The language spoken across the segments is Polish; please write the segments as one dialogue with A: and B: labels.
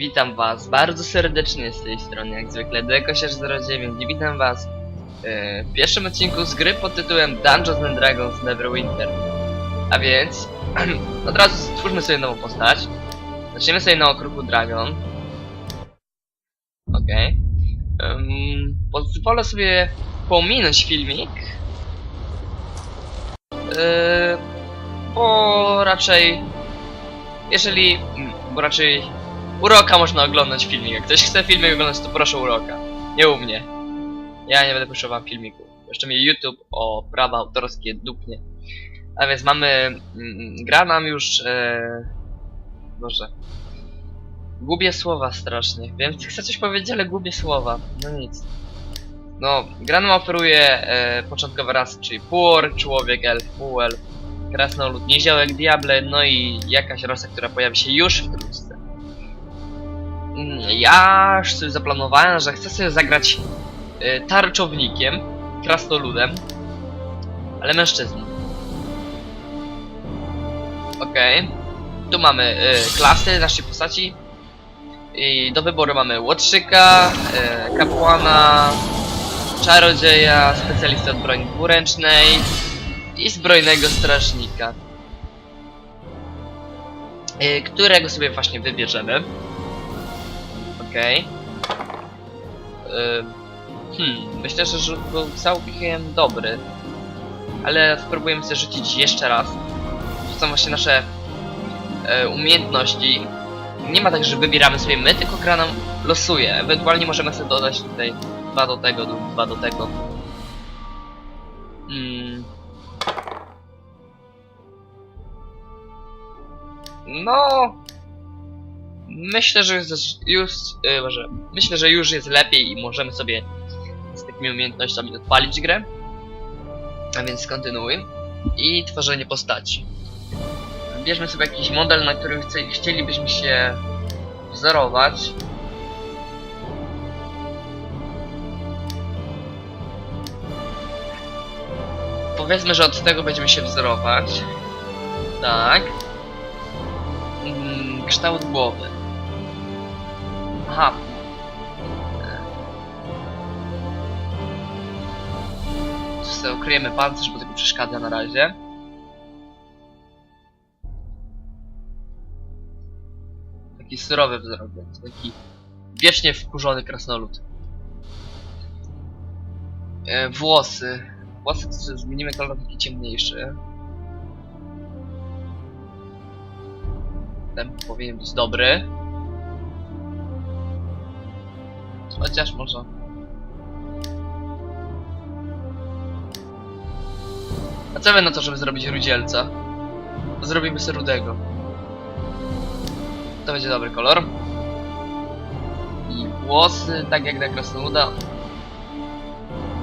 A: Witam was bardzo serdecznie z tej strony, jak zwykle Dekosiarz09 i witam was e, w pierwszym odcinku z gry pod tytułem Dungeons and Dragons Neverwinter. A więc, od razu stwórzmy sobie nową postać. Zaczniemy sobie na okruchu Dragon. Okej. Ym, pozwolę sobie pominąć filmik. Yy, bo raczej jeżeli, mm, bo raczej Uroka można oglądać filmik. Jak ktoś chce filmik oglądać, to proszę Uroka. Nie u mnie. Ja nie będę puszczał wam filmiku. Jeszcze mnie YouTube o prawa autorskie dupnie. A więc mamy... Mm, gra nam już... E, Boże. Gubię słowa strasznie. Wiem, chcę coś powiedzieć, ale gubię słowa. No nic. No, gra nam oferuje e, początkowe czyli pór, człowiek, elf, półelf, krasnolud, niziołek, diable, no i jakaś rasa, która pojawi się już w trójce. Mm, Ja sobie zaplanowałem, że chcę sobie zagrać y, tarczownikiem, krasnoludem, ale mężczyzną. Okej. Tu mamy y, klasy naszej postaci. I do wyboru mamy łotrzyka, y, kapłana, czarodzieja, specjalistę od broni dwuręcznej i zbrojnego strażnika. Y, którego sobie właśnie wybierzemy. Okej. Ym, Hmm, myślę, że rzut był całkiem dobry. Ale spróbujemy sobie rzucić jeszcze raz. To są właśnie nasze e, umiejętności. Nie ma tak, że wybieramy sobie my, tylko gra nam losuje. Ewentualnie możemy sobie dodać tutaj dwa do tego lub dwa do tego. Hmm. No, Myślę, że jest już, yy, może, myślę, że już jest lepiej i możemy sobie z takimi umiejętnościami odpalić grę. A więc kontynuuj. I tworzenie postaci. Bierzmy sobie jakiś model, na którym chce, chcielibyśmy się wzorować. Powiedzmy, że od tego będziemy się wzorować. Tak. Mm, kształt głowy. Aha. Sobie ukryjemy pancerz, bo tylko przeszkadza na razie. Taki surowy wzrok, więc taki wiecznie wkurzony krasnolud. E, włosy. Włosy zmienimy kolor taki ciemniejszy. Ten powinien być dobry. Chociaż może. A co na to, żeby zrobić rudzielca? Zrobimy sobie rudego. To będzie dobry kolor. I włosy, tak jak na krasnoluda.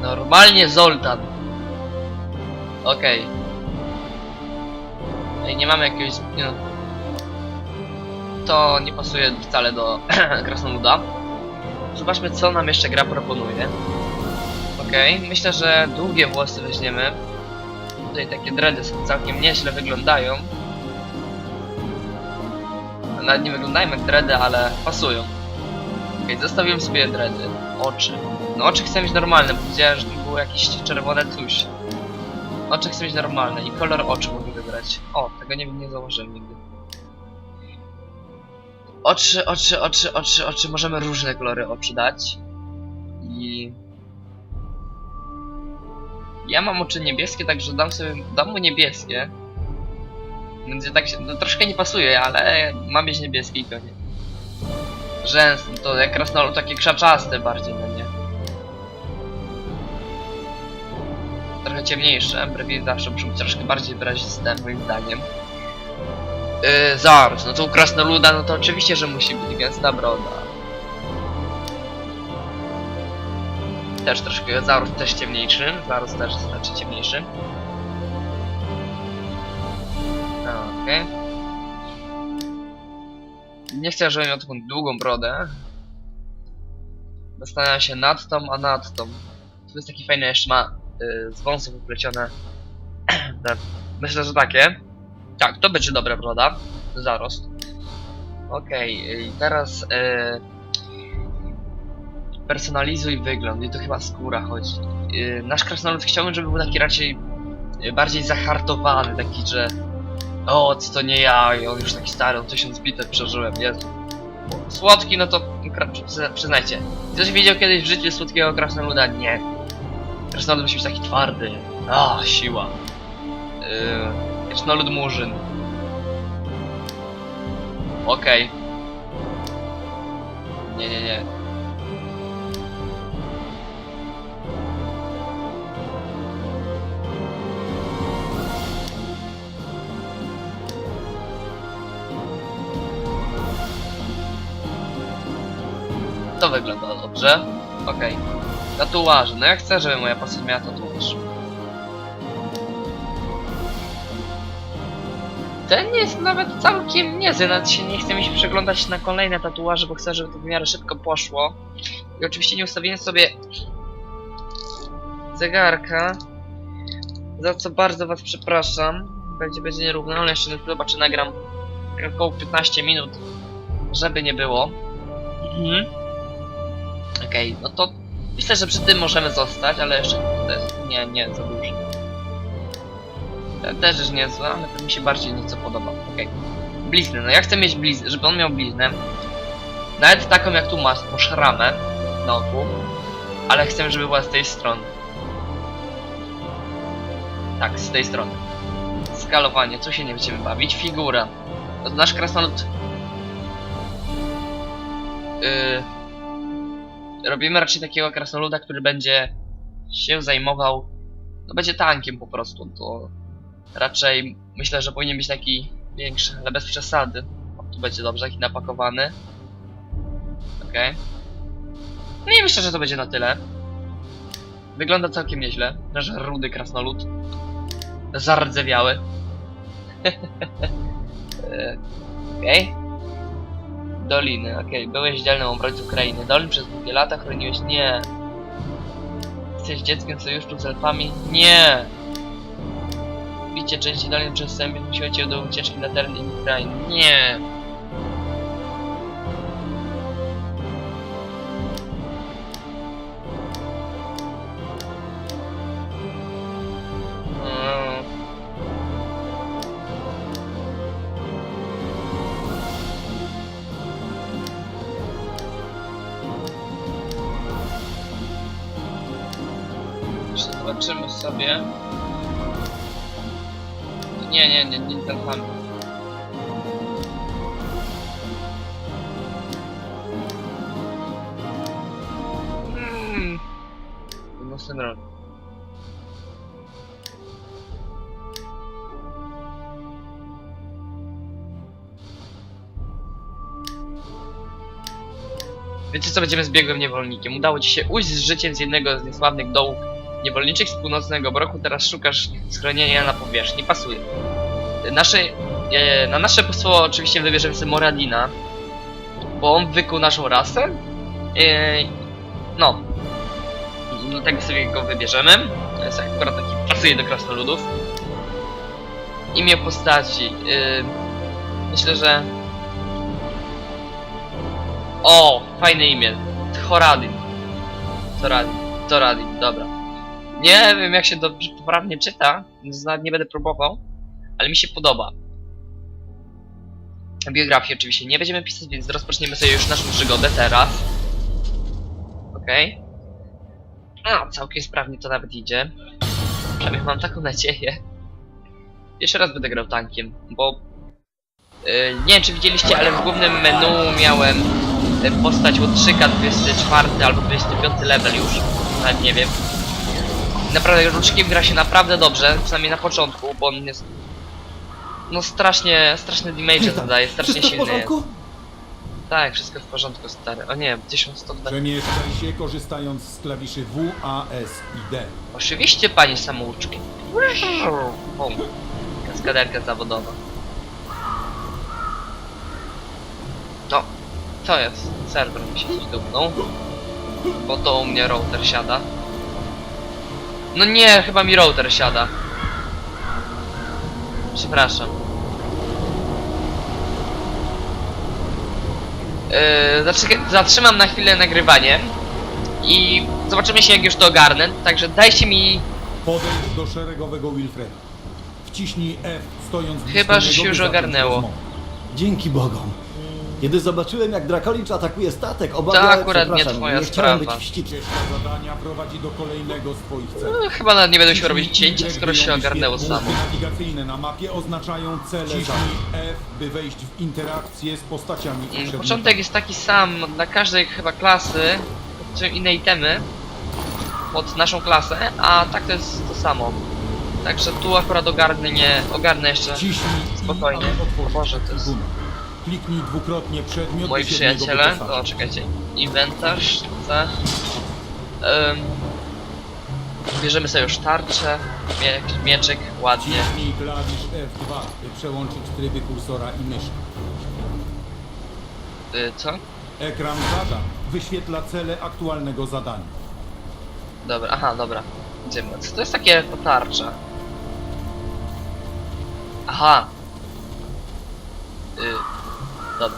A: Normalnie Zoltan. Okej. Okay. nie mamy jakiegoś... No, to nie pasuje wcale do krasnoluda. Zobaczmy co nam jeszcze gra proponuje. Okej, okay. myślę, że długie włosy weźmiemy. Tutaj takie dready całkiem nieźle wyglądają. Nawet nie wyglądają jak dready, ale pasują. Okej, okay, zostawiłem sobie dready. Oczy. No oczy chcę mieć normalne, bo widziałem, że tu było jakieś czerwone coś. Oczy chcę mieć normalne i kolor oczu mogę wybrać. O, tego nie, nie założyłem nigdy. Oczy, oczy, oczy, oczy, oczy. Możemy różne kolory oczu dać. I... Ja mam oczy niebieskie, także dam sobie, dam mu niebieskie. Będzie tak się, no troszkę nie pasuje, ale mam mieć niebieskie i koniec. Rzęs, to jak krasnolud takie krzaczaste bardziej mnie. Trochę ciemniejsze, brwi zawsze muszą być troszkę bardziej wyraziste moim zdaniem. Yy, zaraz, no to u krasnoluda, no to oczywiście, że musi być gęsta broda. Też troszkę, Zarus też ciemniejszy, Zarus też znaczy ciemniejszy. Okej. Okay. Nie chcę, żeby miał taką długą brodę. Zastanawiam się nad tą, a nad tą. Tu jest taki fajny, jeszcze ma yy, z wąsów uplecione. Myślę, że takie. Tak, to będzie dobra broda. Zarost. Okej, i teraz e, personalizuj wygląd i to chyba skóra chodzi. E, nasz krasnolud chciałbym, żeby był taki raczej e, bardziej zahartowany, taki, że o, co to nie ja, i on już taki stary, on tysiąc bitew przeżyłem, Jezu. Słodki, no to przyznajcie. Ktoś widział kiedyś w życiu słodkiego krasnoluda? Nie. Krasnolud musi być taki twardy. A, siła. Yy, krasnolud murzyn. Okej. Nie, nie, nie. To wygląda dobrze. Okej. Tatuaże. No ja chcę, żeby moja postać miała tatuaż. Ten jest nawet całkiem niezły, nawet się nie chce mi się przeglądać na kolejne tatuaże, bo chcę, żeby to w miarę szybko poszło. I oczywiście nie ustawiłem sobie zegarka, za co bardzo was przepraszam. Będzie będzie nierówno, ale jeszcze zobaczę, nagram około 15 minut, żeby nie było. Mhm. Okej, no to myślę, że przy tym możemy zostać, ale jeszcze to jest, nie, nie, za dużo. Ten też jest niezły, ale to mi się bardziej nieco podoba. Okej. Blizny, no ja chcę mieć bliznę, żeby on miał bliznę. Nawet taką jak tu masz, po szramę na oku. Ale chcę, żeby była z tej strony. Tak, z tej strony. Skalowanie, tu się nie będziemy bawić. Figura. To nasz krasnolud... Yy... Robimy raczej takiego krasnoluda, który będzie się zajmował... No będzie tankiem po prostu, to... Raczej myślę, że powinien być taki większy, ale bez przesady. O, tu będzie dobrze, taki napakowany. Okej. No i myślę, że to będzie na tyle. Wygląda całkiem nieźle. Nasz rudy krasnolud. Zardzewiały. Okej. Doliny, okej. Byłeś dzielnym obrońcą Ukrainy. Dolin przez długie lata chroniłeś... Nie. Jesteś dzieckiem sojuszu z elfami? Nie. Bicie części dolin przez Sębię musiło cię do ucieczki na teren. Nie. Mm. Jeszcze Zobaczymy sobie. Nie, nie, nie, nie ten fan. Mm. Rok. Wiecie co, będziemy zbiegłym niewolnikiem. Udało ci się ujść z życiem z jednego z niesławnych dołów niewolniczych z północnego bloku, teraz szukasz schronienia na powierzchni. Pasuje. Nasze, e, na nasze posło oczywiście wybierzemy sobie Moradina, bo on wykuł naszą rasę. E, no. Dlatego sobie go wybierzemy. To jest akurat taki, pasuje do krasnoludów. Imię postaci. E, myślę, że... O, fajne imię. Thoradin. Thoradin. Thoradin, dobra. Nie wiem jak się dobrze poprawnie czyta, więc nawet nie będę próbował, ale mi się podoba. Biografię oczywiście nie będziemy pisać, więc rozpoczniemy sobie już naszą przygodę teraz. Okej. A, całkiem sprawnie to nawet idzie. Przynajmniej mam taką nadzieję. Jeszcze raz będę grał tankiem, bo... Yy, nie wiem czy widzieliście, ale w głównym menu miałem y, postać Łotrzyka 24 albo 25 level już. Nawet nie wiem. Naprawdę Ruczkiem gra się naprawdę dobrze, przynajmniej na początku, bo on jest... No strasznie, straszny damage zadaje, strasznie
B: Wszystko w
A: silny jest.
B: porządku?
A: Tak, wszystko w porządku, stary. O nie, 1120.
B: Przemieszczaj się korzystając z klawiszy W, A, S i D.
A: Oczywiście, panie samouczki. O, kaskaderka zawodowa. No, co jest? Serwer mi się coś dupnął. Bo to u mnie router siada. No nie, chyba mi router siada. Przepraszam. Yy, zatrzymam na chwilę nagrywanie i zobaczymy się jak już to ogarnę, także dajcie mi
B: Podejdź do szeregowego Wilfreda. Wciśnij F stojąc
A: Chyba, że się już ogarnęło.
C: Dzięki Bogom. Kiedy zobaczyłem, jak Drakolicz atakuje statek,
A: To
C: obawiałem
A: akurat nie
C: przepraszam,
A: twoja
C: nie chciałem
A: sprawa.
C: być.
B: Ścieżka zadania prowadzi do kolejnego z twoich celów.
A: No, chyba nawet nie będę musiał robić cięcia, skoro się ogarnęło samo.
B: punkty nawigacyjne na mapie oznaczają cele F, by wejść w interakcję z postaciami
A: Mm. Początek jest taki sam dla każdej chyba klasy, czy innej temy pod naszą klasę, a tak to jest to samo. Także tu akurat ogarnę nie, ogarnę jeszcze
B: I,
A: Spokojnie.
B: aby otworzyć
A: Boże, to jest-.
B: Kliknij dwukrotnie przedmiot,
A: moi przyjaciele.
B: wyposażyć.
A: O, czekajcie. Inwentarz, C. Um, bierzemy sobie już tarczę, mie mieczyk, ładnie.
B: Wciśnij klawisz F2, by przełączyć tryby kursora i myszy.
A: Y, co?
B: Ekran zadań wyświetla cele aktualnego zadania.
A: Dobra, aha, dobra. Idziemy. Co to jest takie to tarcza? Aha. Y, dobra.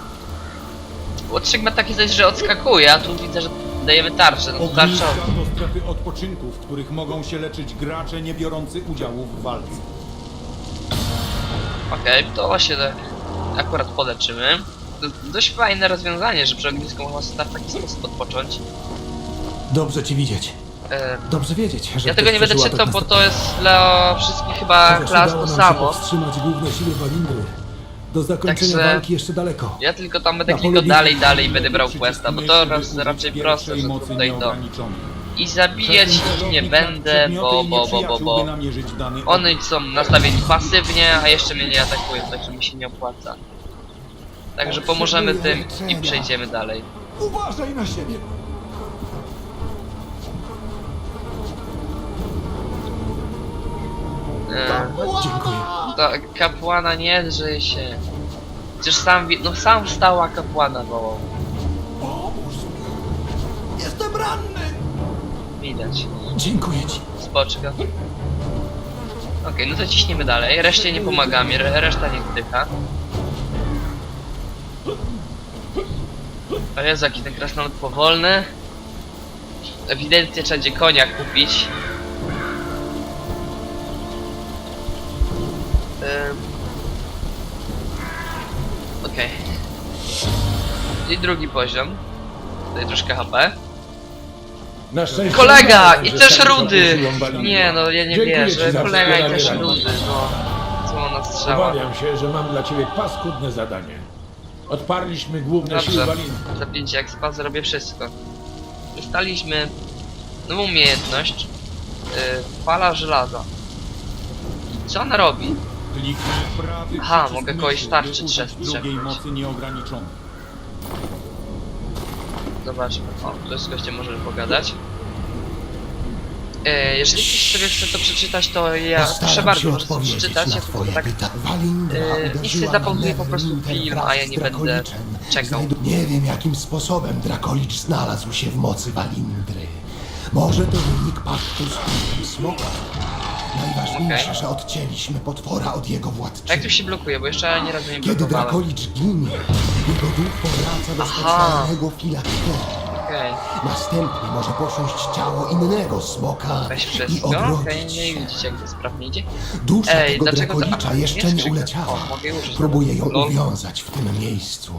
A: Łotrzyk ma takie coś, że odskakuje, a tu widzę, że dajemy tarczę. No to.
B: Ogniska to strefy odpoczynku, w których mogą się leczyć gracze nie biorący udziału w walce.
A: Okej, to właśnie tak akurat poleczymy. Do- Dość fajne rozwiązanie, że przy ognisku można sobie w taki sposób odpocząć.
D: Dobrze ci widzieć.
A: E,
D: Dobrze wiedzieć, że
A: ja tego nie będę czytał, bo to jest dla wszystkich chyba klas to
D: się
A: samo.
D: powstrzymać główne siły. Do zakończenia
A: Także-
D: walki jeszcze daleko.
A: Ja tylko tam będę klikał dalej, dalej i będę brał questa, bo to raz, raczej proste, że tutaj to. I zabijać ich nie będę, bo, bo, bo, bo, bo. One są nastawieni pasywnie, a jeszcze mnie nie atakują, także mi się nie opłaca. Także pomożemy tym i przejdziemy dalej.
D: Uważaj na siebie!
A: Eee,
D: Dziękuję.
A: To kapłana nie drży się. Przecież sam, no sam wstała kapłana wołał.
D: Pomóż mi! Jestem ranny!
A: Widać.
D: Dziękuję ci.
A: Spoczka. Okej, no to ciśniemy dalej. Reszcie nie pomagamy, re reszta niech wdycha. O Jezu, jaki ten krasnolud powolny. Ewidentnie trzeba będzie konia kupić. Okej. I drugi poziom. Tutaj troszkę HP.
E: Na szczęście
A: Kolega! I też rudy! Nie no, ja nie
E: Dziękuję
A: wierzę.
E: ci za
A: Kolega i
E: wspieranie
A: też rudy, no. Słona strzała.
E: Obawiam się, że mam dla ciebie paskudne zadanie. Odparliśmy główne siły
A: Dobrze,
E: Waliny.
A: za 5 expa zrobię wszystko. Dostaliśmy nową umiejętność. Yy, fala żelaza. I co ona robi? Aha, mogę kogoś tarczy
B: drugiej
A: trzepnąć.
B: mocy nieograniczonej.
A: Zobaczmy. O, tu z gościem możemy pogadać. E, jeżeli ktoś sobie chce to przeczytać, to ja proszę bardzo,
C: się
A: może
C: odpowiedzieć
A: przeczytać. Ja tylko tak sobie zapauzuję
C: na
A: po prostu film, a ja nie będę czekał.
C: Nie wiem, jakim sposobem Drakolicz znalazł się w mocy Walindry. Może to wynik paktu z smoka. Najważniejsze,
A: Okej.
C: że odcięliśmy potwora od jego władczyni.
A: Jak tu się blokuje, bo jeszcze ani razu nie
C: Kiedy
A: blokowałem.
C: Drakolicz ginie, jego duch powraca do
A: Aha.
C: specjalnego filakteru. Następnie może posiąść ciało innego smoka
A: weź
C: i
A: wszystko. Okej,
C: odrodzić
A: nie
C: się.
A: widzicie jak to sprawnie idzie.
C: Dusza
A: Ej,
C: tego
A: dlaczego to-
C: Drakolicza
A: a,
C: jeszcze nie uleciała.
A: O, mogę użyć
C: Próbuję ją
A: tego. Lol.
C: uwiązać w tym miejscu.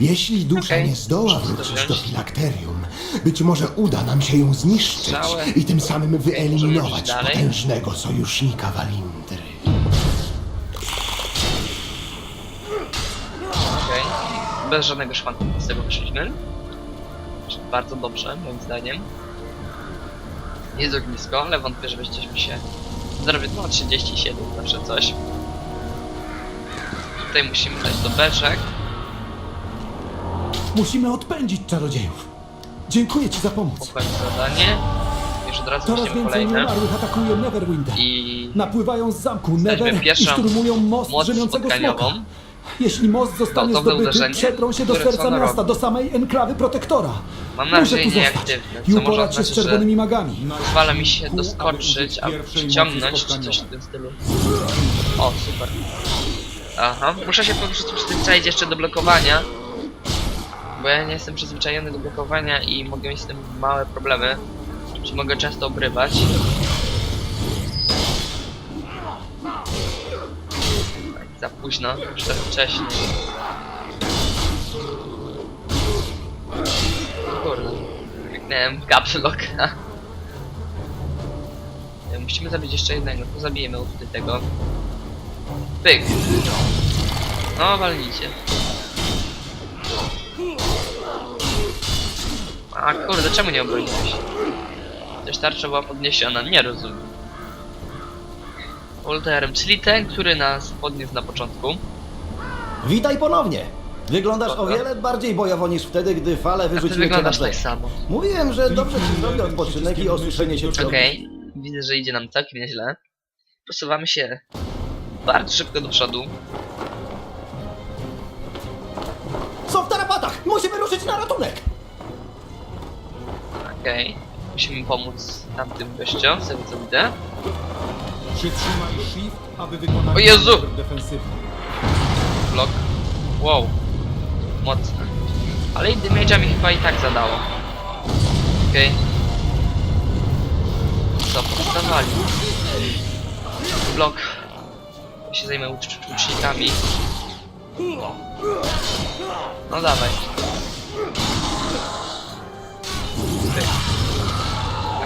C: Jeśli dusza
A: Okej,
C: nie zdoła
A: muszę to
C: wrócić
A: wziąć.
C: do filakterium, być może uda nam się ją zniszczyć i tym samym
A: możemy
C: wyeliminować
A: iść dalej.
C: potężnego sojusznika Walindry.
A: Okej. Bez żadnego szwanku z tego wyszliśmy. Bardzo dobrze, moim zdaniem. Jest ognisko, ale wątpię, żebyście się zrobić. No 37 zawsze coś. Tutaj musimy dać do beczek.
D: Musimy odpędzić czarodziejów. Dziękuję ci za pomoc.
A: Ukończyć zadanie. Już od razu
D: Coraz więcej
A: kolejne.
D: nieumarłych atakuje Neverwinter.
A: I
D: Napływają z zamku Never i szturmują most drzemiącego smoka. Jeśli most zostanie
A: Gotowe
D: zdobyty,
A: uderzenie?
D: przetrą się do
A: Które co
D: serca
A: ona
D: miasta,
A: robi?
D: do samej enklawy protektora.
A: Mam
D: Muszę
A: nadzieję
D: tu zostać
A: nieaktywne,
D: i
A: co może
D: uporać się z
A: oznaczać, że
D: czerwonymi magami.
A: pozwala mi się
B: aby
A: doskoczyć
B: pierwszej
A: przyciągnąć, czy coś w tym stylu. O, super. Aha, muszę się po prostu przyzwyczaić jeszcze do blokowania. Bo ja nie jestem przyzwyczajony do blokowania i mogę mieć z tym małe problemy. Czy mogę często obrywać. Za późno, już trochę wcześniej. Kurde, kliknąłem w caps locka. E, Musimy zabić jeszcze jednego, to zabijemy tutaj tego. Pyk. No, walnijcie. A kurde, czemu nie obroniłeś? Też tarcza była podniesiona, nie rozumiem. Voltairem, czyli ten, który nas podniósł na początku.
D: Witaj ponownie. Wyglądasz o
A: Dobra.
D: wiele bardziej bojowo niż wtedy, gdy fale
A: A ty
D: wyrzuciły cię na
A: wyglądasz tak
D: brzeg.
A: samo.
D: Mówiłem, że dobrze ci zrobi odpoczynek i osuszenie się przy
A: Okej, widzę, że idzie nam całkiem nieźle. Posuwamy się bardzo szybko do przodu.
D: Są w tarapatach! Musimy ruszyć na ratunek!
A: Okej, musimy pomóc tamtym gościom, z tego co widzę.
B: Przytrzymaj shift, aby wykonać
A: O Jezu!
B: manewr defensywny.
A: Blok. Wow. Mocne. Ale i damage'a mi chyba i tak zadało. Okej. Co, powstawali. Blok. Ja się zajmę ucz ucznikami. No dawaj.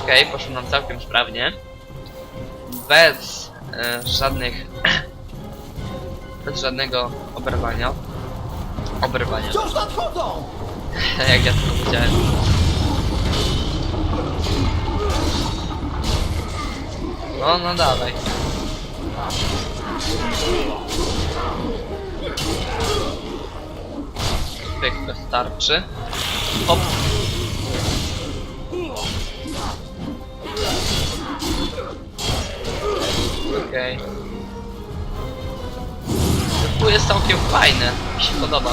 A: Okej, poszło nam całkiem sprawnie. Bez e, żadnych bez żadnego oberwania. Oberwania,
D: Wciąż nadchodzą!
A: jak ja to powiedziałem. No, no dawaj. Pyk, wystarczy. Hop. Okej. Tu jest całkiem fajne, mi się podoba.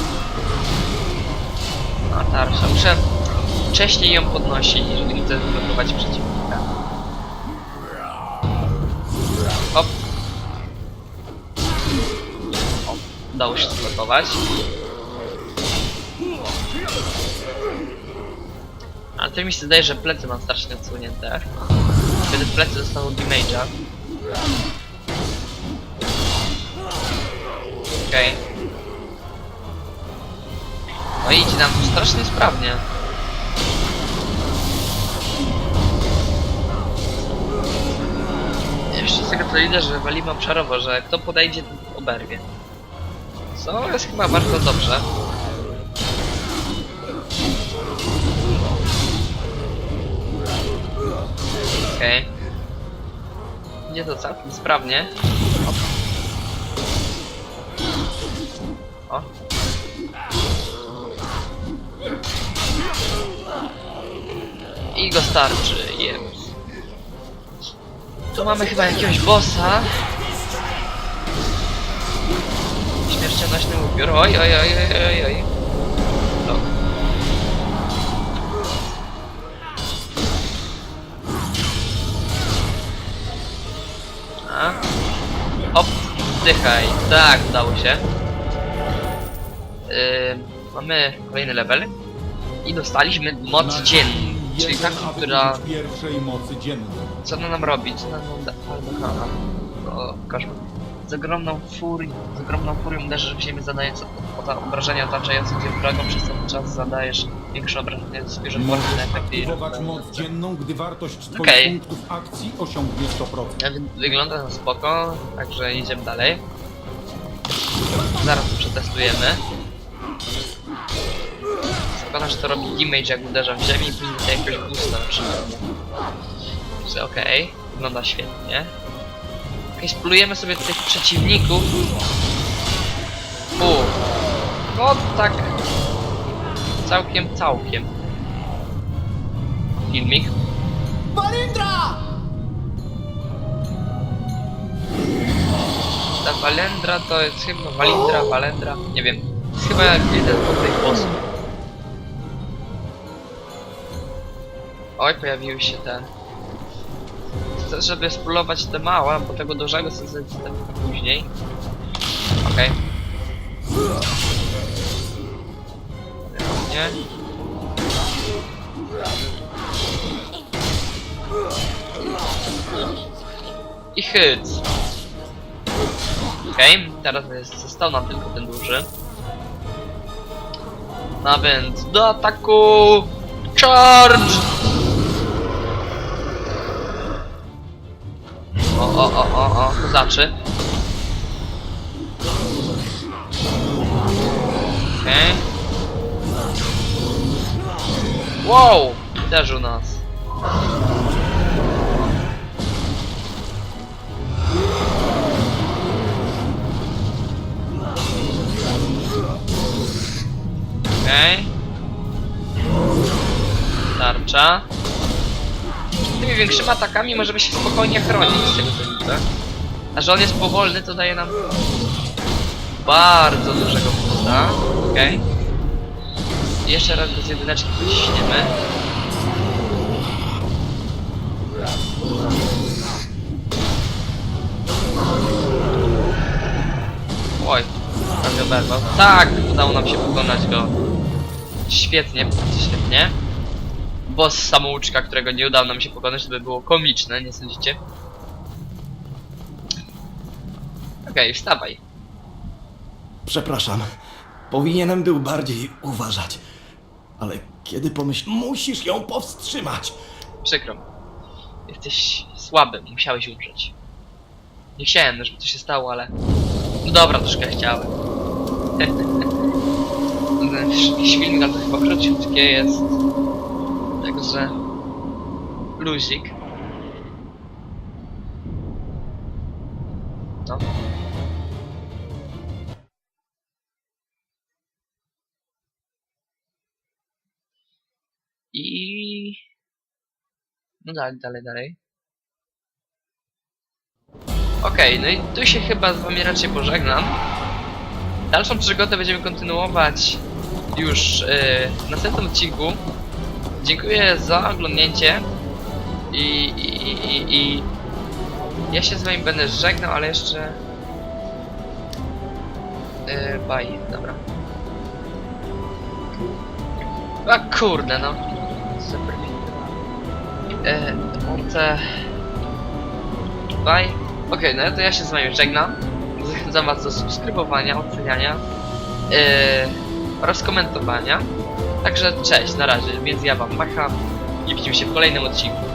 A: A tarsza, muszę wcześniej ją podnosić, jeżeli chcę zablokować przeciwnika. Hop. O, udało się zablokować. Ale to mi się zdaje, że plecy mam strasznie odsłonięte. Kiedy plecy dostaną damage'a. Okej. No i idzie nam tu strasznie sprawnie. Jeszcze z tego co widzę, że walimy obszarowo, że kto podejdzie, ten oberwie. Co jest chyba bardzo dobrze. Okej. Idzie to całkiem sprawnie. O. I go starczy, jeps. Tu mamy chyba jakiegoś bossa. Śmiercionośny upiór. Oj, oj, oj, oj, oj, oj. Blok. A. Hop, zdychaj. Tak, udało się. Yy, mamy kolejny level. I dostaliśmy moc dzienną. Czyli taką, która...
B: pierwszej mocy dziennej.
A: Co ona nam robi? Co ona nam da? Ale kochana. O, koszmar. Z ogromną furią, z ogromną furią uderzysz w ziemię zadając obrażenia otaczające cię wrogom, przez ten czas zadajesz większe obrażenia, zbierze
B: Możesz
A: płatne efekty i...
B: aktywować moc dzienną, gdy wartość twoich
A: Okej.
B: punktów akcji osiągnie 100%.
A: Ja wy- Wygląda na spoko, także idziemy dalej. Zaraz to przetestujemy. Szkoda, że to robi damage jak uderza w ziemię i później daje jakiegoś boosta na przykład. Okej, wygląda świetnie. Okej, spolujemy sobie tych przeciwników. U. No tak. Całkiem, całkiem. Filmik.
D: Balindra!
A: Ta Walendra to jest chyba Walindra, Walendra, nie wiem. Chyba jeden od tych bossów. Oj, pojawiły się te. Chcę, żeby spróbować te małe, bo tego dużego sobie zostawię później. Okej. Nie. nie? I hyc. Okej, teraz jest, został nam tylko ten duży. No więc do ataku! Charge! O, o, o, o, o, kozaczy. Okej. Wow! Uderzył nas. Okej. Tarcza. Tymi większymi atakami możemy się spokojnie chronić z tego co widzę. A że on jest powolny, to daje nam bardzo dużego boosta. Okej. Jeszcze raz bez jedyneczki wyciśniemy. Oj, prawie. Tak, udało nam się pokonać go. Świetnie, świetnie. Boss samouczka, którego nie udało nam się pokonać, to by było komiczne, nie sądzicie? Okej, wstawaj.
D: Przepraszam. Powinienem był bardziej uważać. Ale kiedy pomyśl... Musisz ją powstrzymać!
A: Przykro mi. Jesteś słaby, musiałeś umrzeć. Nie chciałem, żeby to się stało, ale... No dobra, troszkę chciałem. Ten Filmik to chyba króciutkie jest. Także... Luzik. No. I... No dalej, dalej, dalej. Okej, no i tu się chyba z wami raczej pożegnam. Dalszą przygodę będziemy kontynuować już yy, w następnym odcinku. Dziękuję za oglądnięcie i, i, i, i ja się z wami będę żegnał, ale jeszcze... Yy, bye, dobra. A kurde no. Super. E, te... Bye. Okej, no to ja się z wami żegnam. Zachęcam was do subskrybowania, oceniania e, oraz komentowania. Także cześć, na razie, więc ja wam macham i widzimy się w kolejnym odcinku.